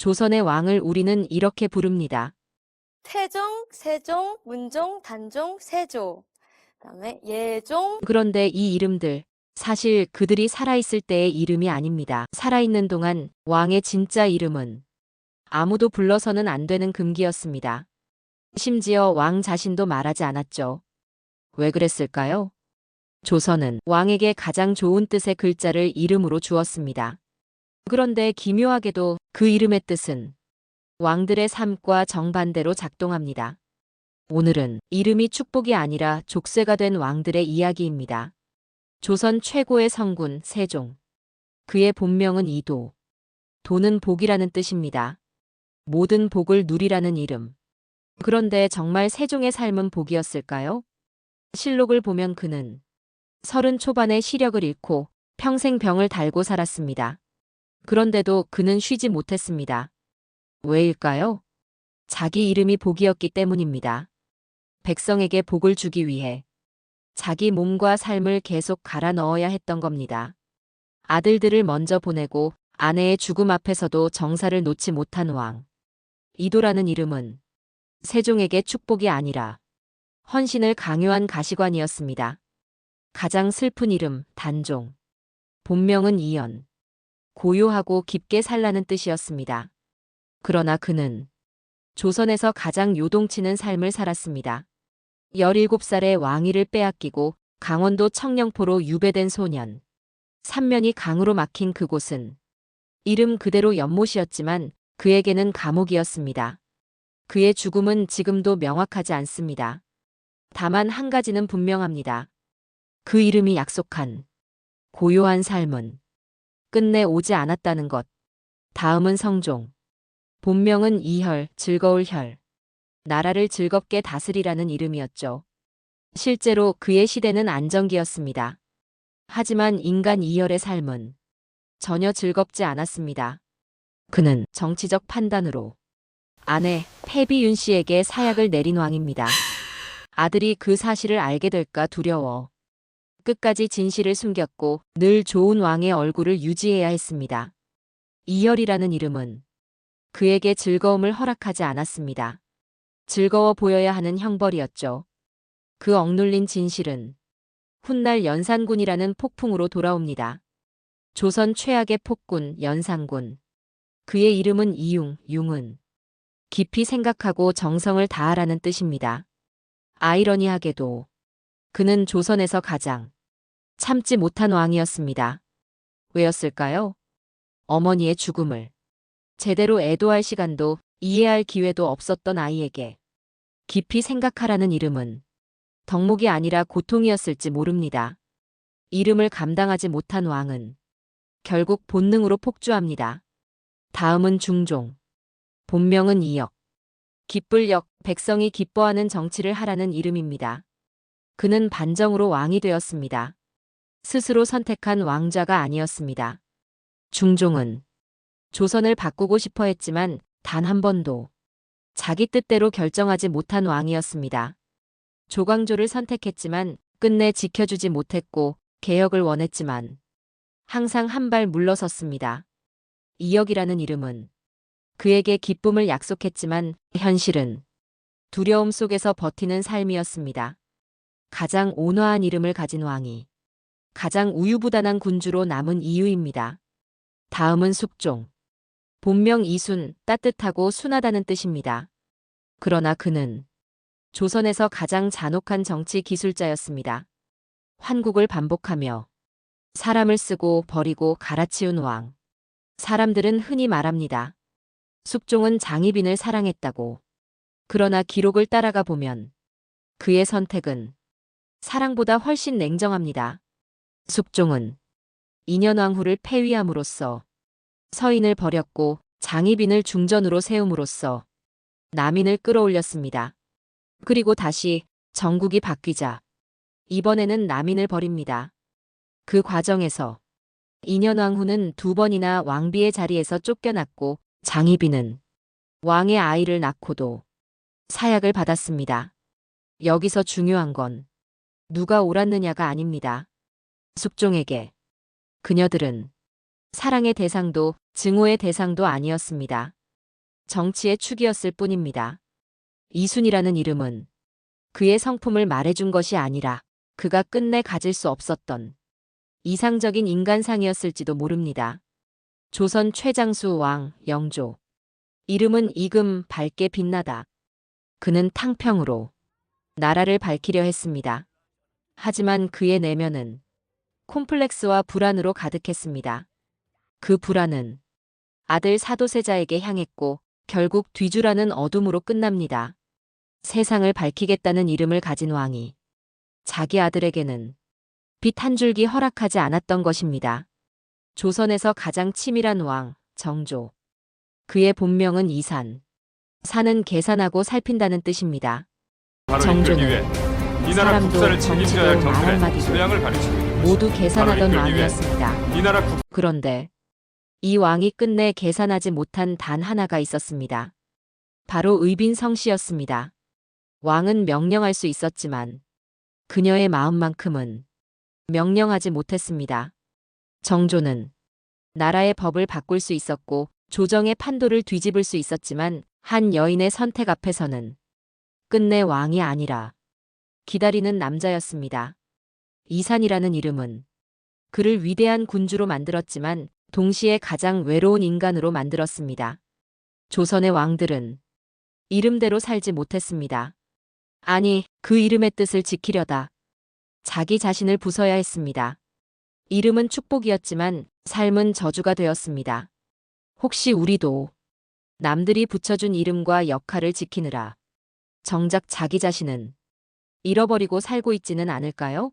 조선의 왕을 우리는 이렇게 부릅니다. 태종, 세종, 문종, 단종, 세조. 그다음에 예종, 그런데 이 이름들, 사실 그들이 살아있을 때의 이름이 아닙니다. 살아있는 동안 왕의 진짜 이름은 아무도 불러서는 안 되는 금기였습니다. 심지어 왕 자신도 말하지 않았죠. 왜 그랬을까요? 조선은 왕에게 가장 좋은 뜻의 글자를 이름으로 주었습니다. 그런데 기묘하게도 그 이름의 뜻은 왕들의 삶과 정반대로 작동합니다. 오늘은 이름이 축복이 아니라 족쇄가 된 왕들의 이야기입니다. 조선 최고의 성군 세종. 그의 본명은 이도. 도는 복이라는 뜻입니다. 모든 복을 누리라는 이름. 그런데 정말 세종의 삶은 복이었을까요? 실록을 보면 그는 서른 초반에 시력을 잃고 평생 병을 달고 살았습니다. 그런데도 그는 쉬지 못했습니다. 왜일까요? 자기 이름이 복이었기 때문입니다. 백성에게 복을 주기 위해 자기 몸과 삶을 계속 갈아 넣어야 했던 겁니다. 아들들을 먼저 보내고 아내의 죽음 앞에서도 정사를 놓지 못한 왕. 이도라는 이름은 세종에게 축복이 아니라 헌신을 강요한 가시관이었습니다. 가장 슬픈 이름 단종. 본명은 이연. 고요하고 깊게 살라는 뜻이었습니다. 그러나 그는 조선에서 가장 요동치는 삶을 살았습니다. 17살에 왕위를 빼앗기고 강원도 청령포로 유배된 소년. 삼면이 강으로 막힌 그곳은 이름 그대로 연못이었지만 그에게는 감옥이었습니다. 그의 죽음은 지금도 명확하지 않습니다. 다만 한 가지는 분명합니다. 그 이름이 약속한 고요한 삶은 끝내 오지 않았다는 것. 다음은 성종. 본명은 이혈, 즐거울 혈. 나라를 즐겁게 다스리라는 이름이었죠. 실제로 그의 시대는 안정기였습니다. 하지만 인간 이혈의 삶은 전혀 즐겁지 않았습니다. 그는 정치적 판단으로 아내 패비윤 씨에게 사약을 내린 왕입니다. 아들이 그 사실을 알게 될까 두려워 끝까지 진실을 숨겼고 늘 좋은 왕의 얼굴을 유지해야 했습니다. 이열이라는 이름은 그에게 즐거움을 허락하지 않았습니다. 즐거워 보여야 하는 형벌이었죠. 그 억눌린 진실은 훗날 연산군이라는 폭풍으로 돌아옵니다. 조선 최악의 폭군 연산군. 그의 이름은 이융, 융은 깊이 생각하고 정성을 다하라는 뜻입니다. 아이러니하게도 그는 조선에서 가장 참지 못한 왕이었습니다. 왜였을까요? 어머니의 죽음을 제대로 애도할 시간도 이해할 기회도 없었던 아이에게 깊이 생각하라는 이름은 덕목이 아니라 고통이었을지 모릅니다. 이름을 감당하지 못한 왕은 결국 본능으로 폭주합니다. 다음은 중종. 본명은 이역. 기쁠역, 백성이 기뻐하는 정치를 하라는 이름입니다. 그는 반정으로 왕이 되었습니다. 스스로 선택한 왕자가 아니었습니다. 중종은 조선을 바꾸고 싶어 했지만 단 한 번도 자기 뜻대로 결정하지 못한 왕이었습니다. 조광조를 선택했지만 끝내 지켜주지 못했고 개혁을 원했지만 항상 한 발 물러섰습니다. 이역이라는 이름은 그에게 기쁨을 약속했지만 현실은 두려움 속에서 버티는 삶이었습니다. 가장 온화한 이름을 가진 왕이 가장 우유부단한 군주로 남은 이유입니다. 다음은 숙종. 본명 이순, 따뜻하고 순하다는 뜻입니다. 그러나 그는 조선에서 가장 잔혹한 정치 기술자였습니다. 환국을 반복하며 사람을 쓰고 버리고 갈아치운 왕. 사람들은 흔히 말합니다. 숙종은 장희빈을 사랑했다고. 그러나 기록을 따라가 보면 그의 선택은 사랑보다 훨씬 냉정합니다. 숙종은 인현왕후를 폐위함으로써 서인을 버렸고 장희빈을 중전으로 세움으로써 남인을 끌어올렸습니다. 그리고 다시 정국이 바뀌자 이번에는 남인을 버립니다. 그 과정에서 인현왕후는 두 번이나 왕비의 자리에서 쫓겨났고 장희빈은 왕의 아이를 낳고도 사약을 받았습니다. 여기서 중요한 건 누가 옳았느냐가 아닙니다. 숙종에게 그녀들은 사랑의 대상도 증오의 대상도 아니었습니다. 정치의 축이었을 뿐입니다. 이순이라는 이름은 그의 성품을 말해준 것이 아니라 그가 끝내 가질 수 없었던 이상적인 인간상이었을지도 모릅니다. 조선 최장수 왕 영조. 이름은 이금 밝게 빛나다. 그는 탕평으로 나라를 밝히려 했습니다. 하지만 그의 내면은 콤플렉스와 불안으로 가득했습니다. 그 불안은 아들 사도세자에게 향했고 결국 뒤주라는 어둠으로 끝납니다. 세상을 밝히겠다는 이름을 가진 왕이 자기 아들에게는 빛 한 줄기 허락하지 않았던 것입니다. 조선에서 가장 치밀한 왕, 정조. 그의 본명은 이산. 산은 계산하고 살핀다는 뜻입니다. 정조는 이 나라 사람도 국사를 책임져야 할 정치도 말 경륜에 한마디도 소양을 가르치고 모두 계산하던 이끌기 위해 왕이었습니다. 이 나라 국 그런데 이 왕이 끝내 계산하지 못한 단 하나가 있었습니다. 바로 의빈성 씨였습니다. 왕은 명령할 수 있었지만 그녀의 마음만큼은 명령하지 못했습니다. 정조는 나라의 법을 바꿀 수 있었고 조정의 판도를 뒤집을 수 있었지만 한 여인의 선택 앞에서는 끝내 왕이 아니라 기다리는 남자였습니다. 이산이라는 이름은 그를 위대한 군주로 만들었지만 동시에 가장 외로운 인간으로 만들었습니다. 조선의 왕들은 이름대로 살지 못했습니다. 아니, 그 이름의 뜻을 지키려다 자기 자신을 부숴야 했습니다. 이름은 축복이었지만 삶은 저주가 되었습니다. 혹시 우리도 남들이 붙여준 이름과 역할을 지키느라 정작 자기 자신은 잃어버리고 살고 있지는 않을까요?